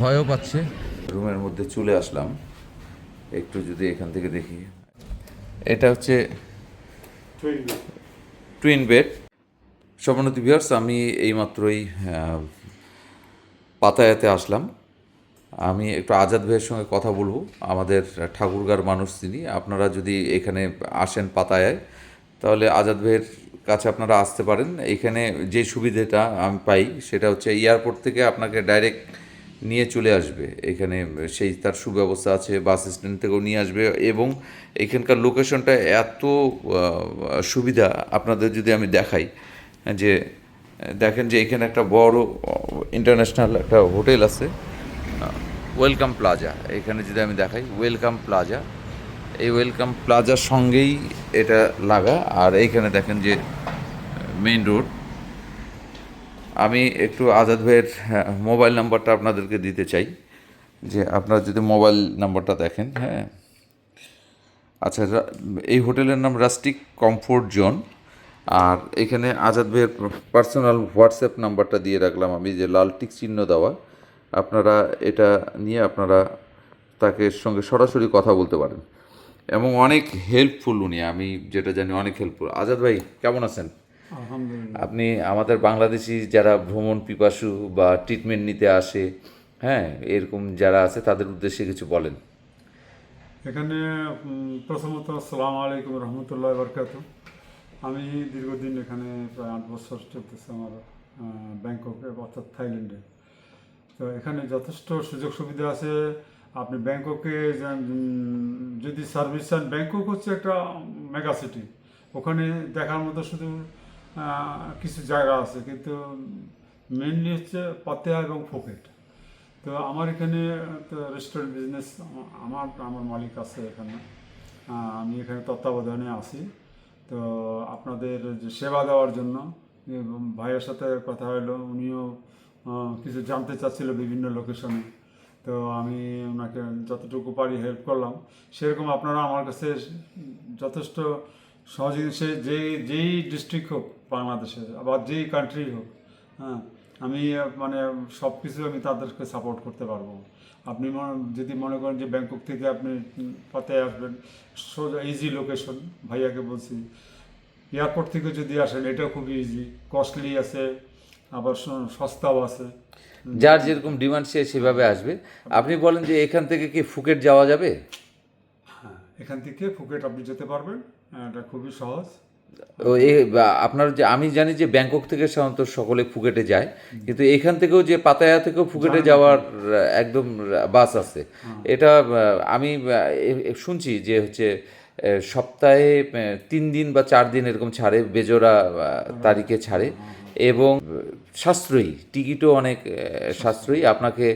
ভয়ও পাচ্ছে। রুমের মধ্যে চলে আসলাম। একটু যদি এখান থেকে দেখি। এটা হচ্ছে টুইন বেড সমন্বতি ভিউয়ার্স আমি এইমাত্রই পাতায়াতে আসলাম। আমি একটু আজাদ ভাইয়ের সঙ্গে কথা বলব। আমাদের ঠাকুরগার মানুষ তিনি। আপনারা যদি এখানে আসেন পাতায়ায় তাহলে আজাদ ভাইয়ের কাছে আপনারা আসতে পারেন। এখানে যে সুবিধাটা আমি পাই সেটা হচ্ছে এয়ারপোর্ট থেকে আপনাকে ডাইরেক্ট নিয়ে চলে আসবে। এখানে সেই তার সুব্যবস্থা আছে, বাস স্ট্যান্ড থেকেও নিয়ে আসবে এবং এখানকার লোকেশনটা এত সুবিধা আপনাদের যদি আমি দেখাই, যে দেখেন যে এখানে একটা বড় ইন্টারন্যাশনাল একটা হোটেল আছে ওয়েলকাম প্লাজা এখানে যদি আমি দেখাই ওয়েলকাম প্লাজা এই ওয়েলকাম প্লাজার সঙ্গেই এটা লাগা। আর এইখানে দেখেন যে মেইন রোড আমি একটু আজাদ ভাইয়ের হ্যাঁ, মোবাইল নাম্বারটা আপনাদেরকে দিতে চাই। যে আপনারা যদি মোবাইল নাম্বারটা দেখেন হ্যাঁ। আচ্ছা এই হোটেলের নাম রাস্টিক কমফোর্ট জোন আর এখানে আজাদ ভাইয়ের পার্সোনাল হোয়াটসঅ্যাপ নাম্বারটা দিয়ে রাখলাম আমি যে লাল টিক চিহ্ন দেওয়া। আপনারা এটা নিয়ে আপনারা তাকে সঙ্গে সরাসরি কথা বলতে পারেন। এবং অনেক হেল্পফুল উনি আমি যেটা জানি অনেক হেল্পফুল আজাদ ভাই কেমন আছেন? আপনি আমাদের বাংলাদেশি যারা ভ্রমণ পিপাসু বা ট্রিটমেন্ট নিতে আসে হ্যাঁ এরকম যারা আছে তাদের উদ্দেশ্যে কিছু বলেন। এখানে প্রথমত আসসালামু আলাইকুম রহমতুল্লাহ বরকাত। আমি দীর্ঘদিন এখানে প্রায় আট বছর চলতেছে আমার ব্যাংককে অর্থাৎ থাইল্যান্ডে। তো এখানে যথেষ্ট সুযোগ সুবিধা আছে। আপনি ব্যাংককে যদি সার্ভিস চান ব্যাংকক হচ্ছে একটা মেগা সিটি। ওখানে দেখার মতো শুধু কিছু জায়গা আছে, কিন্তু মেনলি হচ্ছে পাতেয়া এবং ফুকেট। তো আমার এখানে, তো রেস্টুরেন্ট বিজনেস আমার আমার মালিক আছে এখানে। আমি এখানে তত্ত্বাবধানে আছি। তো আপনাদের যে সেবা দেওয়ার জন্য ভাইয়ের সাথে কথা হলো, উনিও কিছু জানতে চাচ্ছিল বিভিন্ন লোকেশনে তো আমি ওনাকে যতটুকু পারি হেল্প করলাম। সেরকম আপনারা আমার কাছে যথেষ্ট সহযোগী, সে যে, যেই ডিস্ট্রিক্ট হোক বাংলাদেশের আবার যেই কান্ট্রি হোক হ্যাঁ আমি মানে সব কিছু আমি তাদেরকে সাপোর্ট করতে পারব। আপনি যদি মনে করেন যে ব্যাংকক থেকে আপনি পাতায় আসবেন সোজা ইজি লোকেশন ভাইয়াকে বলছি। এয়ারপোর্ট থেকে যদি আসেন এটাও খুব ইজি কস্টলি আছে আবার সস্তাও আছে। যার যেরকম ডিমান্ড সে সেভাবে আসবে। আপনি বলেন যে এখান থেকে কি ফুকেট যাওয়া যাবে? হ্যাঁ এখান থেকে ফুকেট আপনি যেতে পারবেন এটা খুবই সহজ। এ আপনার যে আমি জানি যে ব্যাংকক থেকে সাধারণত সকলে ফুকেটে যায় কিন্তু এখান থেকেও যে পাতায়া থেকেও ফুকেটে যাওয়ার একদম বাস আছে। এটা আমি শুনছি যে হচ্ছে সপ্তাহে তিন দিন বা চার দিন এরকম ছাড়ে বেজোড়া তারিখে ছাড়ে। এবং সাশ্রয়ী টিকিটও অনেক সাশ্রয়ী। আপনাকে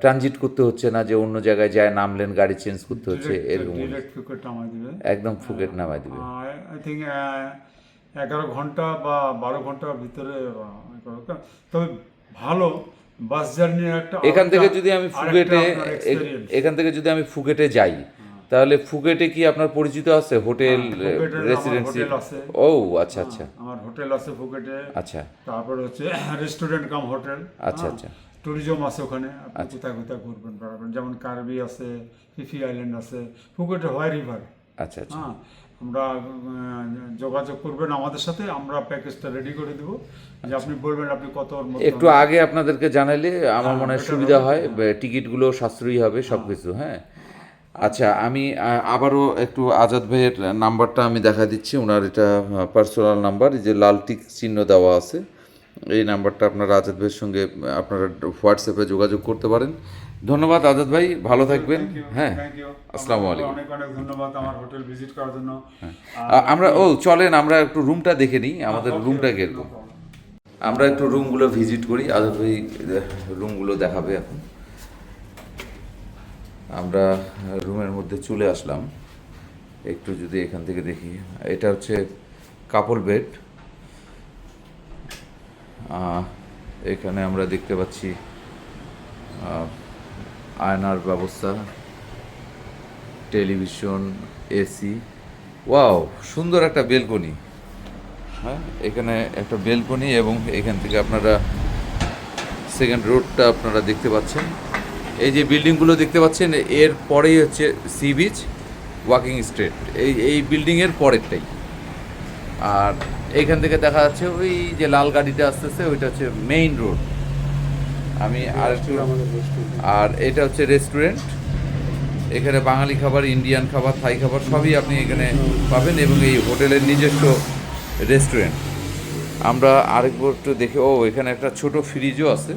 ট্রানজিট করতে হচ্ছে না যে অন্য জায়গায় যায় নামলেন গাড়ি চেঞ্জ করতে হচ্ছে এরকম একদম ফুকেট নামাই দিবে। আই থিঙ্ক এগারো ঘণ্টা বা বারো ঘণ্টার ভিতরে। তবে ভালো বাস জার্নি একটা এখান থেকে যদি আমি ফুকেটে। এখান থেকে যদি আমি ফুকেটে যাই তাহলে ফুকেটে কি আপনার পরিচিত আছে? হোটেল হ্যাঁ, রেসিডেন্সি আছে। ও আচ্ছা আচ্ছা। আমার হোটেল আছে ফুকেটে। আচ্ছা। তারপর হচ্ছে রেস্টুরেন্ট কাম হোটেল আচ্ছা, আচ্ছা। ট্যুরিজম আছে ওখানে। আপনি কোথায় কোথায় ঘুরবেন বেড়াবেন? যেমন কার্বি আছে ফিফি আইল্যান্ড আছে। ফুকেটে হোয়াই রিভার আচ্ছা আচ্ছা। হ্যাঁ আমরা যোগাযোগ করবেন আমাদের সাথে আমরা প্যাকেজটা রেডি করে দেবো। যে আপনি বলবেন আপনি কত একটু আগে আপনাদেরকে জানালে আমার মনে হয় সুবিধা হয় টিকিটগুলো সাশ্রয়ী হবে সব কিছু হ্যাঁ। আচ্ছা আমি আবারও একটু আজাদ ভাইয়ের নাম্বারটা আমি দেখা দিচ্ছি। ওনার এটা পার্সোনাল নাম্বার যে লাল টিক চিহ্ন দেওয়া আছে। এই নাম্বারটা আপনারা আজাদ ভাইয়ের সঙ্গে আপনারা হোয়াটসঅ্যাপে যোগাযোগ করতে পারেন। ধন্যবাদ আজাদ ভাই ভালো থাকবেন। হ্যাঁ. আসসালামু আলাইকুম। অনেক অনেক ধন্যবাদ আমার হোটেল ভিজিট করার জন্য। আমরা ও চলেন আমরা একটু রুমটা দেখে নিই আমাদের রুমটা কীরকম? আমরা একটু রুমগুলো ভিজিট করি আজাদ ভাই রুমগুলো দেখাবে এখন। আমরা রুমের মধ্যে চলে আসলাম। একটু যদি এখান থেকে দেখি, এটা হচ্ছে কাপল বেড এখানে আমরা দেখতে পাচ্ছি আয়নার ব্যবস্থা, টেলিভিশন, এসি। ওয়াও, সুন্দর একটা বেলকনি। হ্যাঁ এখানে একটা বেলকনি এবং এখান থেকে আপনারা সেকেন্ড রোডটা আপনারা দেখতে পাচ্ছেন। এই যে বিল্ডিংগুলো দেখতে পাচ্ছেন এর পরেই হচ্ছে সি বিচ ওয়াকিং স্ট্রিট। এই এই বিল্ডিংয়ের পরেরটাই। আর এইখান থেকে দেখা যাচ্ছে ওই যে লাল গাড়িটা আসতেছে ওইটা হচ্ছে মেইন রোড। আমি আর একটু আর এটা হচ্ছে রেস্টুরেন্ট। এখানে বাঙালি খাবার ইন্ডিয়ান খাবার থাই খাবার সবই আপনি এখানে পাবেন এবং এই হোটেলের নিজস্ব রেস্টুরেন্ট। আমরা আরেকবার একটু দেখে ও এখানে একটা ছোট ফ্রিজও আছে।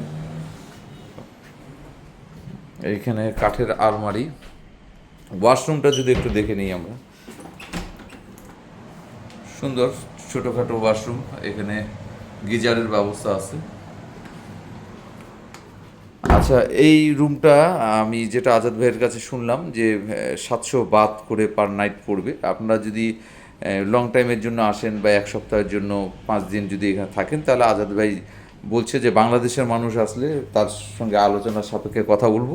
এইখানে কাঠের আলমারি। ওয়াশরুমটা যদি একটু দেখে নিই আমরা। সুন্দর, ছোটোখাটো ওয়াশরুম। এখানে গিজারের ব্যবস্থা আছে। আচ্ছা এই রুমটা আমি যেটা আজাদ ভাইয়ের কাছে শুনলাম যে সাতশো বাত করে পার নাইট পড়বে। আপনারা যদি লং টাইমের জন্য আসেন বা এক সপ্তাহের জন্য পাঁচ দিন যদি এখানে থাকেন, তাহলে আজাদ ভাই বলছে যে বাংলাদেশের মানুষ আসলে তার সঙ্গে আলোচনার সাপেক্ষে কথা বলব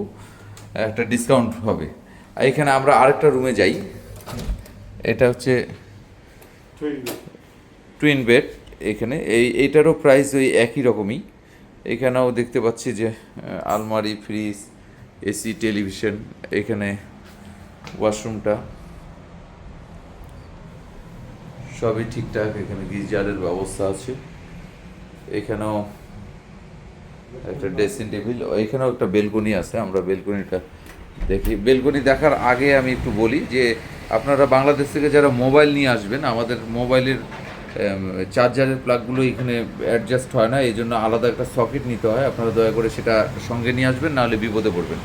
একটা ডিসকাউন্ট হবে। আর এখানে আমরা আরেকটা রুমে যাই। এটা হচ্ছে টুইন বেড এখানে। এই এইটারও প্রাইস ওই একই রকমই। এখানেও দেখতে পাচ্ছি যে আলমারি ফ্রিজ এসি টেলিভিশন এখানে ওয়াশরুমটা সবই ঠিকঠাক এখানে গিজারের ব্যবস্থা আছে। এখানেও একটা ড্রেসিং টেবিল এখানেও একটা বেলকনি আছে, আমরা বেলকনিটা দেখি। বেলকনি দেখার আগে আমি একটু বলি যে আপনারা বাংলাদেশ থেকে যারা মোবাইল নিয়ে আসবেন, আমাদের মোবাইলের চার্জারের প্লাগগুলো এখানে অ্যাডজাস্ট হয় না, এই জন্য আলাদা একটা সকেট নিতে হয়। আপনারা দয়া করে সেটা সঙ্গে নিয়ে আসবেন, নাহলে বিপদে পড়বেন।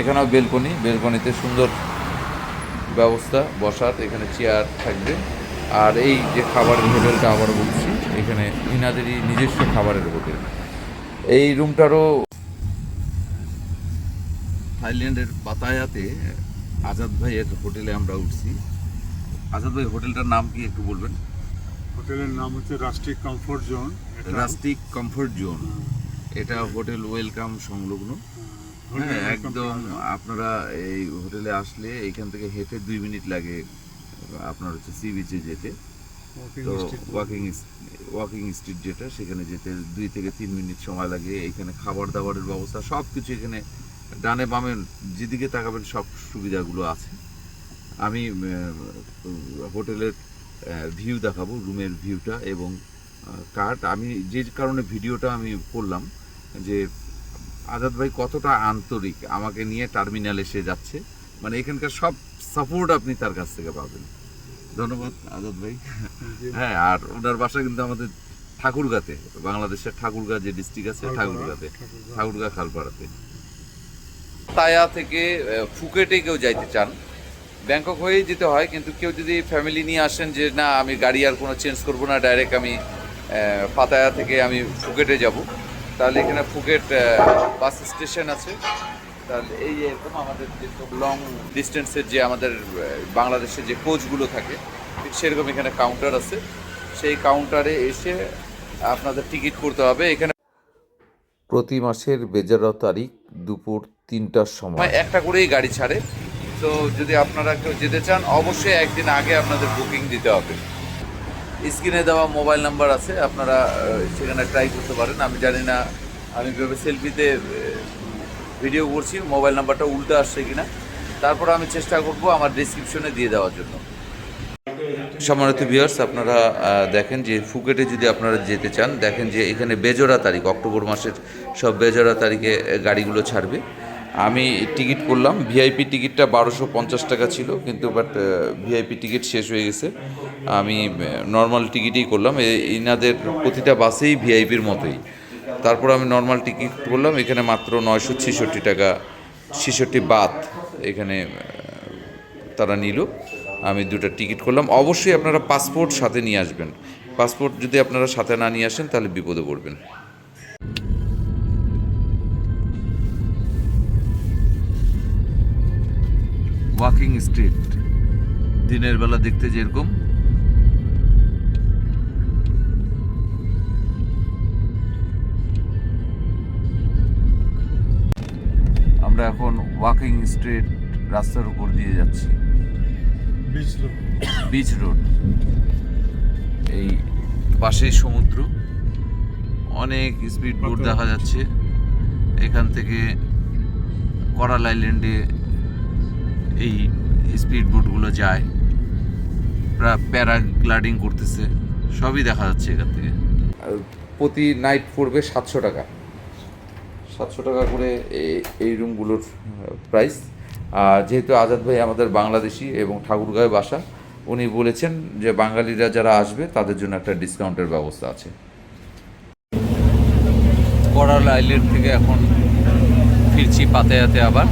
এখানেও বেলকনি, বেলকনিতে সুন্দর ব্যবস্থা, বসার, এখানে চেয়ার থাকবে। আর এই যে খাবারের হোটেলটা আবার বলছি এখানে ইনাদেরই নিজস্ব খাবারের হোটেল। এই রুমটারও থাইল্যান্ডের পাতায়াতে আজাদ ভাইয়ের হোটেলে আমরা উঠছি। আজাদ ভাই হোটেলটার নাম কি একটু বলবেন? হোটেলের নাম হচ্ছে rustic comfort zone. Rustic comfort zone. এটা হোটেল ওয়েলকাম সংলগ্ন। হ্যাঁ একদম আপনারা এই হোটেলে আসলে এখান থেকে হেঁটে দুই মিনিট লাগে আপনার হচ্ছে সি বিচে যেতে। তো ওয়াকিং ওয়াকিং স্ট্রিট যেটা সেখানে যেতে দুই থেকে তিন মিনিট সময় লাগে এখানে খাবার দাবারের ব্যবস্থা সব কিছু এখানে ডানে বামে যেদিকে তাকাবেন সব সুবিধাগুলো আছে। আমি হোটেলের ভিউ দেখাবো রুমের ভিউটা এবং কার্ড আমি যে কারণে ভিডিওটা আমি করলাম যে আজাদ ভাই কতটা আন্তরিক আমাকে নিয়ে টার্মিনাল এসে যাচ্ছে। মানে এখানকার সব সাপোর্ট আপনি তার কাছ থেকে পাবেন। ধন্যবাদ আজাদ ভাই। হ্যাঁ আর ওনার বাসা কিন্তু আমাদের ঠাকুরগাতে বাংলাদেশের ঠাকুরগা যে ডিস্ট্রিক্ট আছে ঠাকুরগাতে ঠাকুরগা। খালপাড়াতে। তায়া থেকে ফুকেটে কেউ যাইতে চান ব্যাংকক হয়েই যেতে হয় কিন্তু কেউ যদি ফ্যামিলি নিয়ে আসেন যে না আমি গাড়ি আর কোনো চেঞ্জ করব না ডাইরেক্ট আমি পাতায়া থেকে আমি ফুকেটে যাব তাহলে এখানে ফুকেট বাস স্টেশন আছে। তাহলে এই এরকম আমাদের যে লং ডিস্টেন্সের যে আমাদের আহ, বাংলাদেশের যে কোচগুলো থাকে ঠিক সেরকম এখানে কাউন্টার আছে। সেই কাউন্টারে এসে আপনাদের টিকিট করতে হবে। এখানে প্রতি মাসের বেজারা তারিখ দুপুর তিনটার সময়। একটা করেই গাড়ি ছাড়ে। তো যদি আপনারা কেউ যেতে চান অবশ্যই একদিন আগে আপনাদের বুকিং দিতে হবে। স্ক্রিনে দেওয়া মোবাইল নাম্বার আছে আপনারা সেখানে ট্রাই করতে পারেন। আমি জানি না আমি ভেবে সেলফিতে ভিডিও করছি, মোবাইল নাম্বারটা উল্টে আসছে কিনা, তারপর আমি চেষ্টা করব আমার ডিসক্রিপশনে দিয়ে দেওয়ার জন্য। সম্মানিত ভিউয়ার্স আপনারা দেখেন যে ফুকেটে যদি আপনারা যেতে চান, দেখেন যে এখানে বেজোড়া তারিখ, অক্টোবর মাসের সব বেজোড়া তারিখে গাড়িগুলো ছাড়বে। আমি টিকিট করলাম ভিআইপি টিকিটটা বারোশো পঞ্চাশ টাকা ছিল, কিন্তু বাট ভিআইপি টিকিট শেষ হয়ে গেছে। আমি নর্মাল টিকিটই করলাম এনাদের প্রতিটা বাসেই ভিআইপির মতোই। তারপর আমি নর্মাল টিকিট করলাম, এখানে মাত্র নয়শো ছেষট্টি টাকা, ছেষট্টি বাত এখানে তারা নিল। আমি দুটো টিকিট করলাম। অবশ্যই আপনারা পাসপোর্ট সাথে নিয়ে আসবেন। পাসপোর্ট যদি আপনারা সাথে না নিয়ে আসেন, তাহলে বিপদে পড়বেন। ওয়াকিং স্ট্রিট দিনের বেলা দেখতে যেরকম আমরা এখন ওয়াকিং স্ট্রিট রাস্তার উপর দিয়ে যাচ্ছি। বিচ রোড এই পাশেই সমুদ্র। অনেক স্পিড বোট দেখা যাচ্ছে। এখান থেকে করাল আইল্যান্ডে এই স্পিড বোটগুলো যায়। প্যারাগ্লাইডিং করতেছে। সবই দেখা যাচ্ছে এখান থেকে। প্রতি নাইট পড়বে সাতশো টাকা। সাতশো টাকা করে এই রুমগুলোর প্রাইস আর যেহেতু আজাদ ভাই আমাদের বাংলাদেশি এবং ঠাকুরগাঁয়ে বাসা, উনি বলেছেন যে বাঙালিরা যারা আসবে, তাদের জন্য একটা ডিসকাউন্টের ব্যবস্থা আছে। করাল আইল্যান্ড থেকে এখন ফিরছি পাতায়াতে আবার।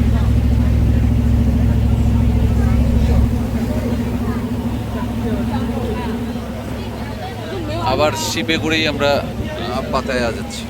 আবার শিপে করেই আমরা পাতায়া যাচ্ছি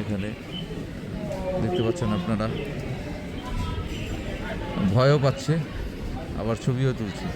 এখানে দেখতে পাচ্ছেন আপনারা ভয়ও পাচ্ছে আবার ছবিও তুলছে।